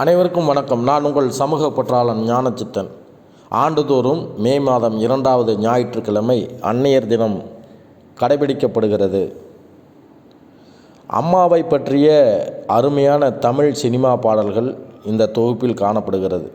அனைவருக்கும் வணக்கம். நான் உங்கள் சமூக பற்றாளன் ஞானச்சித்தன். ஆண்டுதோறும் மே மாதம் இரண்டாவது ஞாயிற்றுக்கிழமை அன்னையர் தினம் கடைபிடிக்கப்படுகிறது. அம்மாவை பற்றிய அருமையான தமிழ் சினிமா பாடல்கள் இந்த தொகுப்பில் காணப்படுகிறது.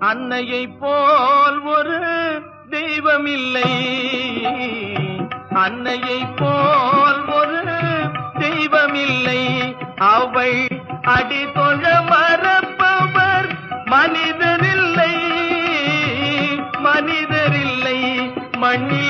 அன்னையை போல் ஒரு தெய்வமில்லை. அன்னையை போல் ஒரு தெய்வமில்லை. அவள் அடி தொழ மறப்பவர் மனிதரில்லை மனிதரில்லை. மண்ணில்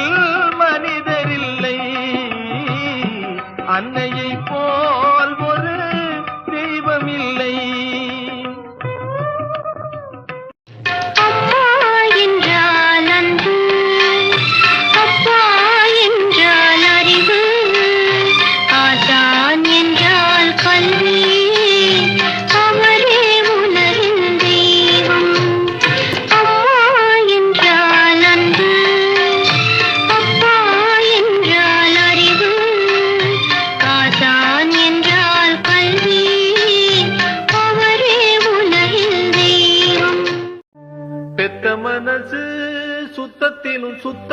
ಸುತ್ತ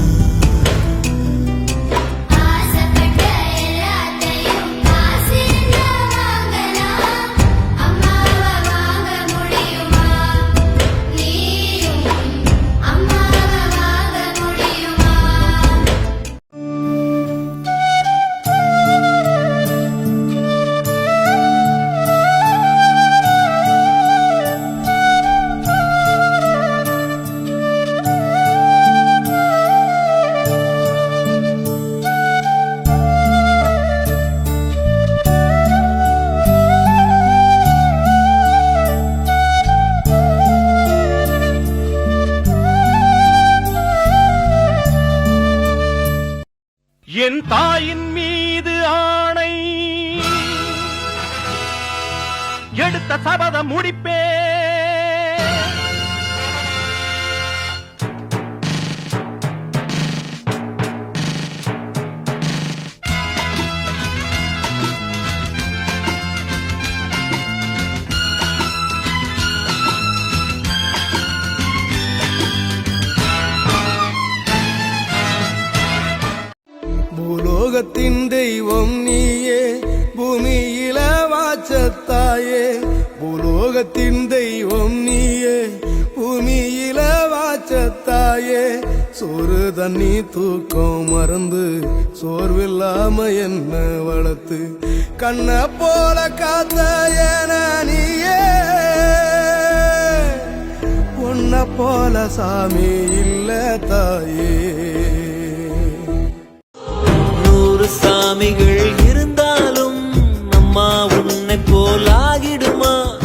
எடுத்த சபதம் முடிப்பே. பூலோகத்தின் தண்ணி தூக்கம் மறந்து சோர்வில்லாம என்ன வளர்த்து? கண்ண போல காத்த நீயே. உன்ன போல சாமி இல்ல தாயே. நூறு சாமிகள் இருந்தாலும் அம்மா உன்னை போலாகிடுமா?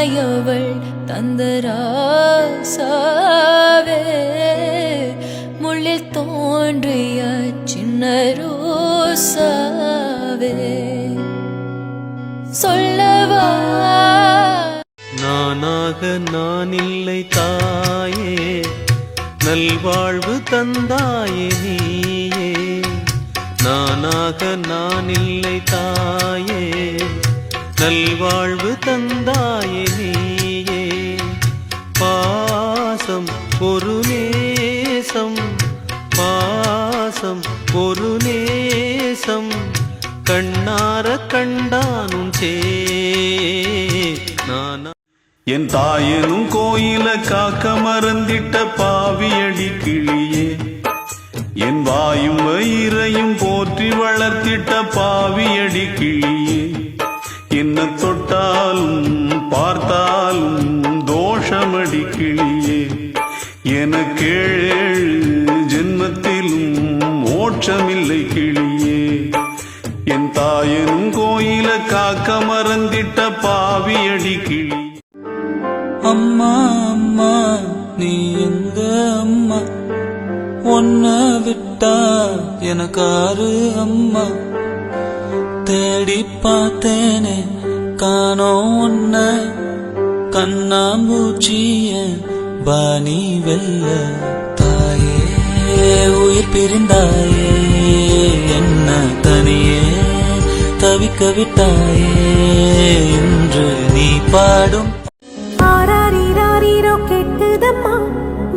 தாயவள் தந்தராசாவே. முள்ளில் தோன்றிய சின்ன ரோசாவே சொல்லவா? நானாக நான் இல்லை தாயே. நல்வாழ்வு தந்தாயே நீயே. நானாக நான் இல்லை தாயே. நல்வாழ்வு தந்தாயே நீயே. பாசம் ஒரு நேசம். பாசம் ஒரு நேசம். கண்ணார கண்டானும் சே நானா என் தாயனும் கோயில காக்க மறந்திட்ட பாவியடி கிளியே. என் வாயும் வயிறையும் போற்றி வளர்த்திட்ட பாவியடி கிளியே. என்ன தொட்டாலும் பார்த்தாலும் தோஷமடி கிளியே. எனக்கேழு ஜென்மத்திலும் மோட்சமில்லை கிளியே. என் தாயனும் கோயில காக்க மறந்திட்ட பாவியடி கிளி. அம்மா அம்மா நீ எங்க அம்மா? ஒன்ன விட்டா எனக்காரு அம்மா? தேடி பார்த்தேனே காணோ உன்ன. கண்ணாம்பூச்சிய பாணி வெல்ல தாயே. உயிர் பிரிந்தாயே என்ன தனியே. தவிக்க விட்டாயே என்று நீ பாடும். ஆராரிராரிரோ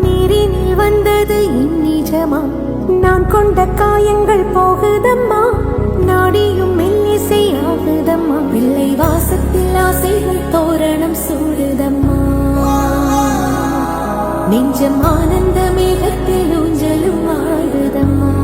நீரினில் வந்தது இந்நிஜமா நான் கொண்ட காயங்கள் போகுதம்மா. நாடியும் ஆசையாகுதம்மா. ஆகுதம்மா பிள்ளை வாசத்தில் ஆசைகள் தோரணம் சூடுதம்மா. நெஞ்சம் ஆனந்த மேகத்தில் ஊஞ்சலும் ஆடுதம்மா.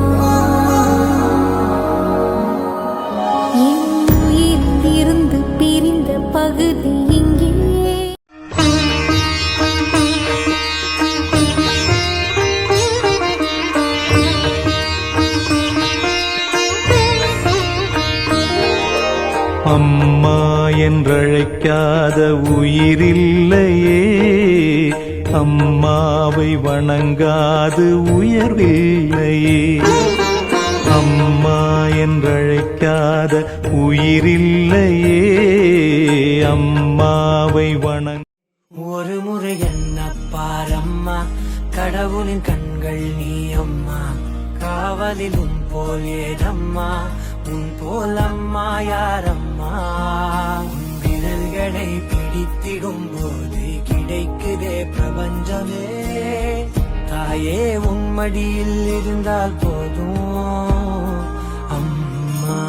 அம்மா என்றழைக்காத உயிரில்லையே. அம்மாவை வணங்காது உயர்வில்லையே. அம்மா என்றழைக்காத உயிரில்லையே. அம்மாவை வணங்க ஒரு முறை என்ன பாரம்மா கடவுளின் கண்கள் நீ அம்மா காவலிலும் உன் போல் ஏதம்மா உன் போலம்மா யாரம்மா? உன் விரல்களை பிடித்திடும் போது கிடைக்குதே பிரபஞ்சமே. தாயே உன் மடியில் இருந்தால் போதும். அம்மா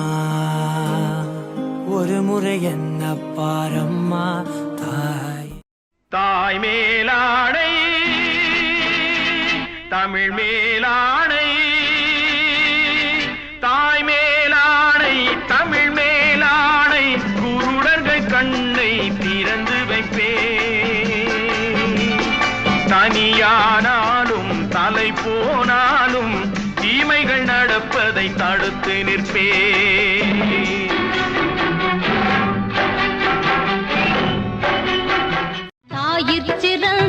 ஒரு முறை என்ன பாரம்மா தாய். தாய் மேலாடை தமிழ் மேலாடை தடுத்து தாயிற்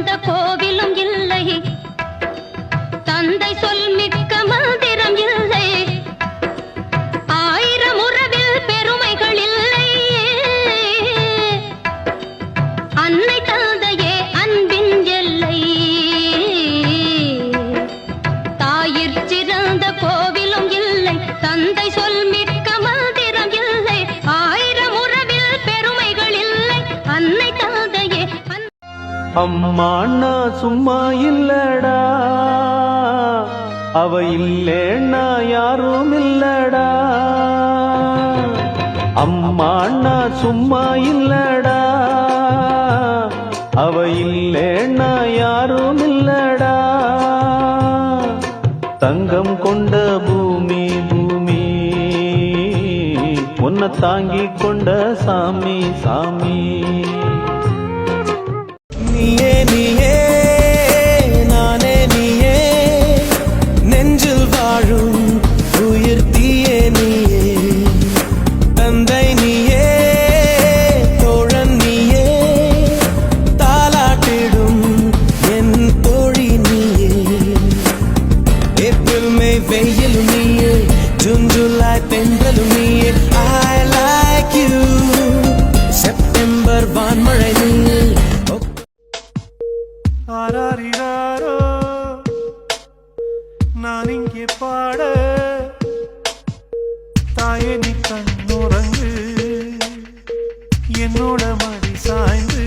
அம்மா நான் சும்மா இல்லடா. அவ இல்லேன்னா யாரும் இல்லடா. அம்மா நான் சும்மா இல்லடா. அவ இல்லேன்னா யாரும் இல்லடா. தங்கம் கொண்ட பூமி பூமி. உன்னை தாங்கி கொண்ட சாமி சாமி. வெயிலும் நீயே ஜூன் ஜூலை தென்றலும் நீயே. ஐ லைக் யூ செப்டம்பர் வான்மழை நீயே. ஆராரிராரோ நான் இங்கே பாட தாயே நீ கண்ணுறங்கு என்னோட மடி சாய்ந்து.